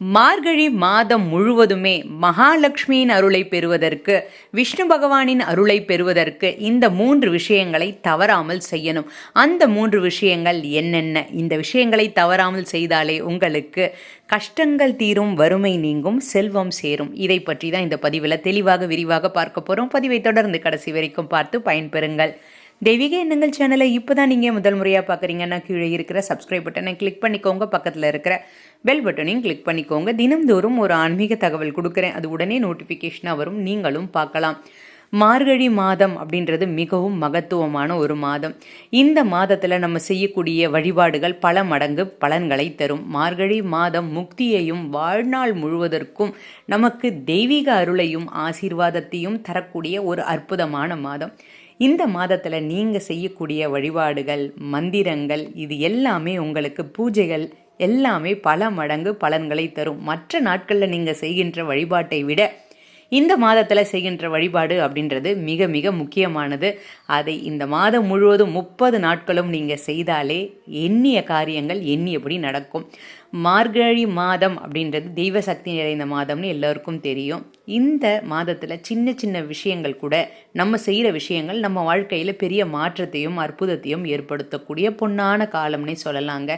மார்கழி மாதம் முழுவதுமே மகாலட்சுமியின் அருளை பெறுவதற்கு விஷ்ணு பகவானின் அருளை பெறுவதற்கு இந்த மூன்று விஷயங்களை தவறாமல் செய்யணும். அந்த மூன்று விஷயங்கள் என்னென்ன? இந்த விஷயங்களை தவறாமல் செய்தாலே உங்களுக்கு கஷ்டங்கள் தீரும் வறுமை நீங்கும் செல்வம் சேரும். இதை பற்றி தான் இந்த பதிவில் தெளிவாக விரிவாக பார்க்க போகிறோம் பதிவை தொடர்ந்து கடைசி வரைக்கும் பார்த்து பயன்பெறுங்கள். தெய்வீக எண்ணங்கள் சேனலை இப்போ தான் நீங்கள் முதல் முறையாக பார்க்குறீங்கன்னா கீழே இருக்கிற சப்ஸ்கிரைப் பட்டனை கிளிக் பண்ணிக்கோங்க. பக்கத்தில் இருக்கிற பெல் பட்டனையும் கிளிக் பண்ணிக்கோங்க. தினம்தோறும் ஒரு ஆன்மீக தகவல் கொடுக்குறேன். அது உடனே நோட்டிஃபிகேஷனாக வரும். நீங்களும் பார்க்கலாம். மார்கழி மாதம் அப்படின்றது மிகவும் மகத்துவமான ஒரு மாதம். இந்த மாதத்தில் நம்ம செய்யக்கூடிய வழிபாடுகள் பல மடங்கு பலன்களை தரும். மார்கழி மாதம் முக்தியையும் வாழ்நாள் முழுவதற்கும் நமக்கு தெய்வீக அருளையும் ஆசீர்வாதத்தையும் தரக்கூடிய ஒரு அற்புதமான மாதம். இந்த மாதத்தில் நீங்கள் செய்யக்கூடிய வழிபாடுகள் மந்திரங்கள் இது எல்லாமே உங்களுக்கு பூஜைகள் எல்லாமே பல மடங்கு பலன்களை தரும். மற்ற நாட்களில் நீங்கள் செய்கின்ற வழிபாட்டை விட இந்த மாதத்தில் செய்கின்ற வழிபாடு அப்படின்றது மிக மிக முக்கியமானது. அதை இந்த மாதம் முழுவதும் முப்பது நாட்களும் நீங்கள் செய்தாலே எண்ணிய காரியங்கள் எண்ணியபடி நடக்கும். மார்கழி மாதம் அப்படின்றது தெய்வ சக்தி நிறைந்த மாதம்னு எல்லோருக்கும் தெரியும். இந்த மாதத்தில் சின்ன சின்ன விஷயங்கள் கூட நம்ம செய்கிற விஷயங்கள் நம்ம வாழ்க்கையில் பெரிய மாற்றத்தையும் அற்புதத்தையும் ஏற்படுத்தக்கூடிய பொன்னான காலம்னே சொல்லலாங்க.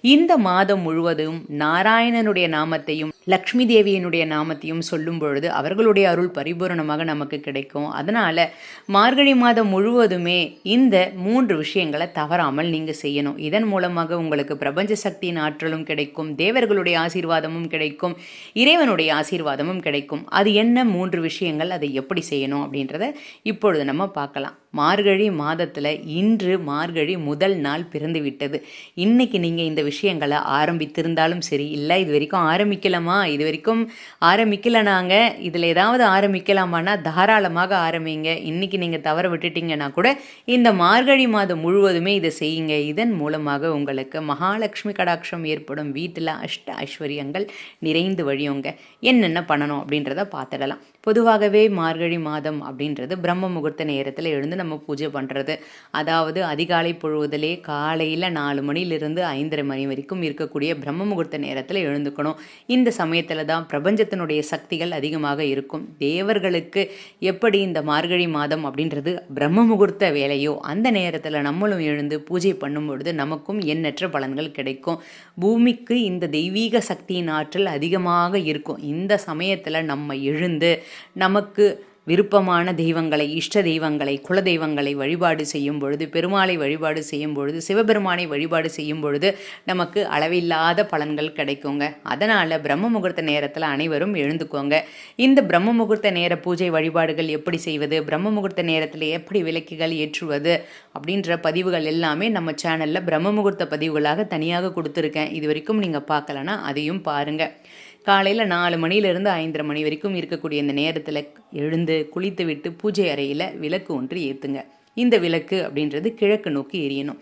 இந்த மாதம் முழுவதும் நாராயணனுடைய நாமத்தையும் லக்ஷ்மி தேவியினுடைய நாமத்தையும் சொல்லும் பொழுது அவர்களுடைய அருள் பரிபூரணமாக நமக்கு கிடைக்கும். அதனால் மார்கழி மாதம் முழுவதுமே இந்த மூன்று விஷயங்களை தவறாமல் நீங்கள் செய்யணும். இதன் மூலமாக உங்களுக்கு பிரபஞ்ச சக்தியின் ஆற்றலும் கிடைக்கும். தேவர்களுடைய ஆசீர்வாதமும் கிடைக்கும். இறைவனுடைய ஆசீர்வாதமும் கிடைக்கும். அது என்ன? மூன்று விஷயங்கள். அதை எப்படி செய்யணும்? அப்படின்றத இப்பொழுது நம்ம பார்க்கலாம். மார்கழி மாதத்தில் இன்று மார்கழி முதல் நாள் பிறந்து விட்டது இன்னைக்கு நீங்கள் இந்த விஷயங்களை ஆரம்பித்திருந்தாலும் சரி இல்லை இது வரைக்கும் ஆரம்பிக்கலாமா? இது வரைக்கும் ஆரம்பிக்கல நாங்கள் இதில் ஏதாவது ஆரம்பிக்கலாமான்னா தாராளமாக ஆரம்பிங்க. இன்னைக்கு நீங்கள் தவற விட்டுட்டீங்கன்னா கூட இந்த மார்கழி மாதம் முழுவதுமே இதை செய்யுங்க. இதன் மூலமாக உங்களுக்கு மகாலட்சுமி கடாட்சம் ஏற்படும். வீட்டில் அஷ்ட ஐஸ்வர்யங்கள் நிறைந்து வழியுங்க. என்னென்ன பண்ணணும் அப்படின்றத பார்த்துடலாம். பொதுவாகவே மார்கழி மாதம் அப்படின்றது பிரம்ம முகூர்த்த நேரத்தில் எழுந்து நம்ம பூஜை பண்ணுறது அதாவது அதிகாலை பொழுதுலே காலையில் நாலு மணிலிருந்து ஐந்தரை மணி வரைக்கும் இருக்கக்கூடிய பிரம்ம முகூர்த்த நேரத்தில் எழுந்துக்கணும். இந்த சமயத்தில் தான் பிரபஞ்சத்தினுடைய சக்திகள் அதிகமாக இருக்கும். தேவர்களுக்கு எப்படி இந்த மார்கழி மாதம் அப்படின்றது பிரம்ம முகூர்த்த வேலையோ அந்த நேரத்தில் நம்மளும் எழுந்து பூஜை பண்ணும் பொழுது நமக்கும் எண்ணற்ற பலன்கள் கிடைக்கும். பூமிக்கு இந்த தெய்வீக சக்தியின் ஆற்றல் அதிகமாக இருக்கும். இந்த சமயத்தில் நம்ம எழுந்து நமக்கு விருப்பமான தெய்வங்களை இஷ்ட தெய்வங்களை குல தெய்வங்களை வழிபாடு செய்யும் பொழுது பெருமாளை வழிபாடு செய்யும் பொழுது சிவபெருமானை வழிபாடு செய்யும் பொழுது நமக்கு அளவில்லாத பலன்கள் கிடைக்குங்க. அதனால் பிரம்ம முகூர்த்த நேரத்தில் அனைவரும் எழுந்துக்கோங்க. இந்த பிரம்ம முகூர்த்த நேர பூஜை வழிபாடுகள் எப்படி செய்வது பிரம்ம முகூர்த்த நேரத்தில் எப்படி விளக்குகள் ஏற்றுவது அப்படின்ற பதிவுகள் எல்லாமே நம்ம சேனலில் பிரம்ம முகூர்த்த பதிவுகளாக தனியாக கொடுத்துருக்கேன். இது வரைக்கும் நீங்கள் பார்க்கலன்னா அதையும் பாருங்கள் காலையில் நாலு மணியிலிருந்து ஐந்தரை மணி வரைக்கும் இருக்கக்கூடிய இந்த நேரத்தில் எழுந்து குளித்து விட்டு பூஜை அறையில் விளக்கு ஒன்று ஏற்றுங்க இந்த விளக்கு அப்படின்றது கிழக்கு நோக்கி எரியணும்.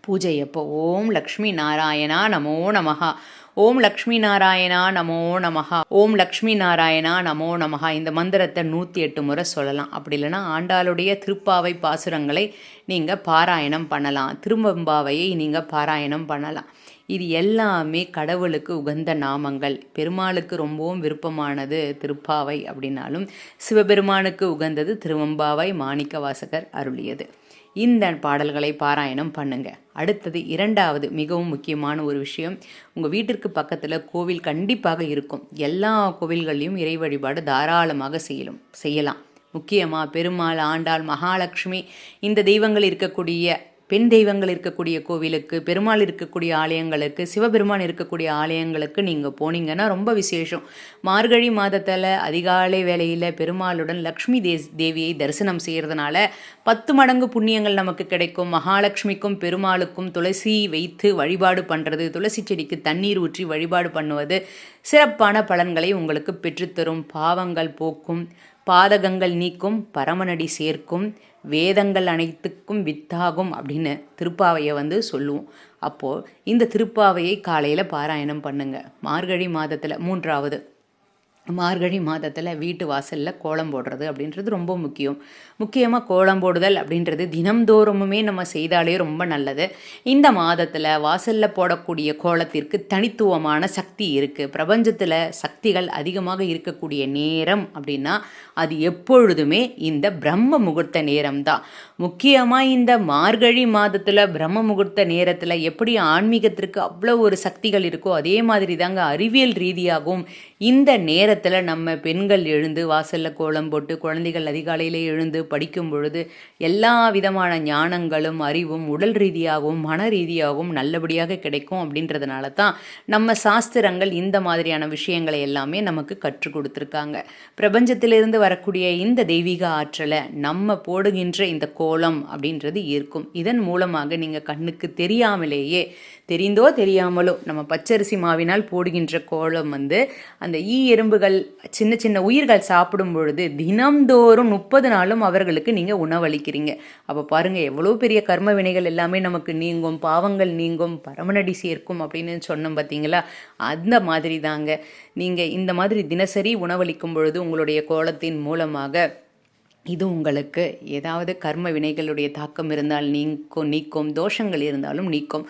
பூஜை எப்போ ஓம் லக்ஷ்மி நாராயணா நமோ நமஹா. ஓம் லக்ஷ்மி நாராயணா நமோ நமஹா. ஓம் லக்ஷ்மி நாராயணா நமோ நமஹா. இந்த மந்திரத்தை நூற்றி எட்டு முறை சொல்லலாம். அப்படி இல்லைன்னா ஆண்டாளுடைய திருப்பாவை பாசுரங்களை நீங்கள் பாராயணம் பண்ணலாம். திருவம்பாவையை நீங்கள் பாராயணம் பண்ணலாம். இது எல்லாமே கடவுளுக்கு உகந்த நாமங்கள். பெருமாளுக்கு ரொம்பவும் விருப்பமானது திருப்பாவை அப்படின்னாலும் சிவபெருமானுக்கு உகந்தது திருவம்பாவை மாணிக்க வாசகர் அருளியது. இந்த பாடல்களை பாராயணம் பண்ணுங்க. அடுத்தது இரண்டாவது மிகவும் முக்கியமான ஒரு விஷயம். உங்கள் வீட்டிற்கு பக்கத்தில் கோவில் கண்டிப்பாக இருக்கும். எல்லா கோவில்களையும் இறை வழிபாடு தாராளமாக செய்யலும் செய்யலாம். முக்கியமாக பெருமாள் ஆண்டாள் மகாலட்சுமி இந்த தெய்வங்கள் இருக்கக்கூடிய பெண் தெய்வங்கள் இருக்கக்கூடிய கோவிலுக்கு பெருமாள் இருக்கக்கூடிய ஆலயங்களுக்கு சிவபெருமான் இருக்கக்கூடிய ஆலயங்களுக்கு நீங்கள் போனீங்கன்னா ரொம்ப விசேஷம். மார்கழி மாதத்தில் அதிகாலை வேளையில் பெருமாளுடன் லக்ஷ்மி தே தேவியை தரிசனம் செய்கிறதுனால பத்து மடங்கு புண்ணியங்கள் நமக்கு கிடைக்கும். மகாலட்சுமிக்கும் பெருமாளுக்கும் துளசி வைத்து வழிபாடு பண்ணுறது துளசி செடிக்கு தண்ணீர் ஊற்றி வழிபாடு பண்ணுவது சிறப்பான பலன்களை உங்களுக்கு பெற்றுத்தரும். பாவங்கள் போக்கும் பாதகங்கள் நீக்கும் பரமனடி சேர்க்கும் வேதங்கள் அனைத்துக்கும் வித்தாகும் அப்படின்னு திருப்பாவையை வந்து சொல்லுவோம். அப்போது இந்த திருப்பாவையை காலையில் பாராயணம் பண்ணுங்கள் மார்கழி மாதத்தில் மூன்றாவது மார்கழி மாதத்தில் வீட்டு வாசலில் கோலம் போடுறது அப்படின்றது ரொம்ப முக்கியம். முக்கியமாக கோலம் போடுதல் அப்படின்றது தினம்தோறுமுமே நம்ம செய்தாலே ரொம்ப நல்லது. இந்த மாதத்தில் வாசலில் போடக்கூடிய கோலத்திற்கு தனித்துவமான சக்தி இருக்குது பிரபஞ்சத்தில் சக்திகள் அதிகமாக இருக்கக்கூடிய நேரம் அப்படின்னா அது எப்பொழுதுமே இந்த பிரம்ம முகூர்த்த நேரம் தான் முக்கியமாக இந்த மார்கழி மாதத்தில் பிரம்ம முகூர்த்த நேரத்தில் எப்படி ஆன்மீகத்திற்கு அவ்வளோ ஒரு சக்திகள் இருக்கோ அதே மாதிரி தாங்க அறிவியல் ரீதியாகவும் இந்த நேரத்தில் நம்ம பெண்கள் எழுந்து வாசலில் கோலம் போட்டு குழந்தைகள் அதிகாலையில் எழுந்து படிக்கும் பொழுது எல்லா விதமான ஞானங்களும் அறிவும் உடல் ரீதியாகவும் மன ரீதியாகவும் நல்லபடியாக கிடைக்கும் அப்படின்றதுனால தான் நம்ம சாஸ்திரங்கள் இந்த மாதிரியான விஷயங்களை எல்லாமே நமக்கு கற்றுக் கொடுத்துருக்காங்க. பிரபஞ்சத்திலிருந்து வரக்கூடிய இந்த தெய்வீக ஆற்றலை நம்ம போடுகின்ற இந்த கோலம் அப்படின்றது இருக்கும். இதன் மூலமாக நீங்கள் கண்ணுக்கு தெரியாமலேயே தெரிந்தோ தெரியாமலோ நம்ம பச்சரிசி மாவினால் போடுகின்ற கோலம் வந்து அந்த ஈ எறும்புகள் சின்ன சின்ன உயிர்கள் சாப்பிடும் பொழுது தினம்தோறும் முப்பது நாளும் அவர்களுக்கு நீங்கள் உணவளிக்கிறீங்க. அப்போ பாருங்கள் எவ்வளோ பெரிய கர்ம வினைகள் எல்லாமே நமக்கு நீங்கும் பாவங்கள் நீங்கும் பரமநடி சேர்க்கும் அப்படின்னு சொன்னோம் பார்த்தீங்களா அந்த மாதிரி தாங்க. நீங்கள் இந்த மாதிரி தினசரி உணவளிக்கும் பொழுது உங்களுடைய கோலத்தின் மூலமாக இது உங்களுக்கு ஏதாவது கர்ம வினைகளுடைய தாக்கம் இருந்தால் நீக்கும் நீக்கும் தோஷங்கள் இருந்தாலும் நீக்கும்.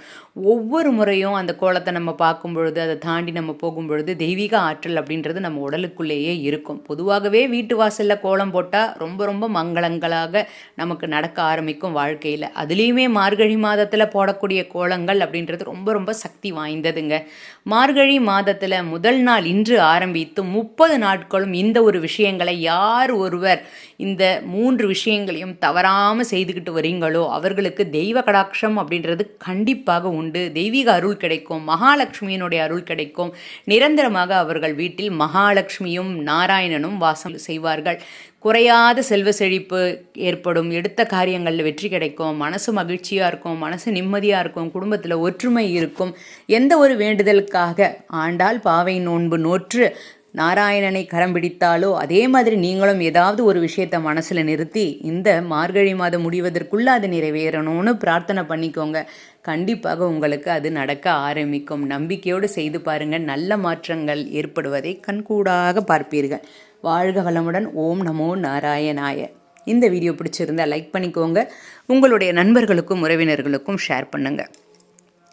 ஒவ்வொரு முறையும் அந்த கோலத்தை நம்ம பார்க்கும் பொழுது அதை தாண்டி நம்ம போகும் பொழுது தெய்வீக ஆற்றல் அப்படின்றது நம்ம உடலுக்குள்ளேயே இருக்கும். பொதுவாகவே வீட்டு வாசலில் கோலம் போட்டால் ரொம்ப ரொம்ப மங்களங்களாக நமக்கு நடக்க ஆரம்பிக்கும் வாழ்க்கையில். அதுலேயுமே மார்கழி மாதத்தில் போடக்கூடிய கோலங்கள் அப்படின்றது ரொம்ப ரொம்ப சக்தி வாய்ந்ததுங்க. மார்கழி மாதத்தில் முதல் நாள் இன்று ஆரம்பித்து முப்பது நாட்களும் இந்த ஒரு விஷயங்களை யார் ஒருவர் இந்த இந்த மூன்று விஷயங்களையும் தவறாமல் செய்துக்கிட்டு வரீங்களோ அவர்களுக்கு தெய்வ கடாட்சம் அப்படின்றது கண்டிப்பாக உண்டு. தெய்வீக அருள் கிடைக்கும் மகாலட்சுமியினுடைய அருள் கிடைக்கும். நிரந்தரமாக அவர்கள் வீட்டில் மகாலட்சுமியும் நாராயணனும் வாசம் செய்வார்கள். குறையாத செல்வ செழிப்பு ஏற்படும் எடுத்த காரியங்களில் வெற்றி கிடைக்கும் மனசு மகிழ்ச்சியாக இருக்கும் மனசு நிம்மதியாக இருக்கும் குடும்பத்தில் ஒற்றுமை இருக்கும். எந்த ஒரு வேண்டுதலுக்காக ஆண்டால் பாவை நோன்பு நோற்று நாராயணனை கரம் பிடித்தாலோ அதே மாதிரி நீங்களும் ஏதாவது ஒரு விஷயத்த மனசில் நிறுத்தி இந்த மார்கழி மாதம் முடிவதற்குள்ளே அது நிறைவேறணும்னு பிரார்த்தனை பண்ணிக்கோங்க. கண்டிப்பாக உங்களுக்கு அது நடக்க ஆரம்பிக்கும். நம்பிக்கையோடு செய்து பாருங்கள் நல்ல மாற்றங்கள் ஏற்படுவதை கண்கூடாக பார்ப்பீர்கள். வாழ்க வளமுடன். ஓம் நமோ நாராயணாய. இந்த வீடியோ பிடிச்சிருந்தால் லைக் பண்ணிக்கோங்க. உங்களுடைய நண்பர்களுக்கும் உறவினர்களுக்கும் ஷேர் பண்ணுங்கள்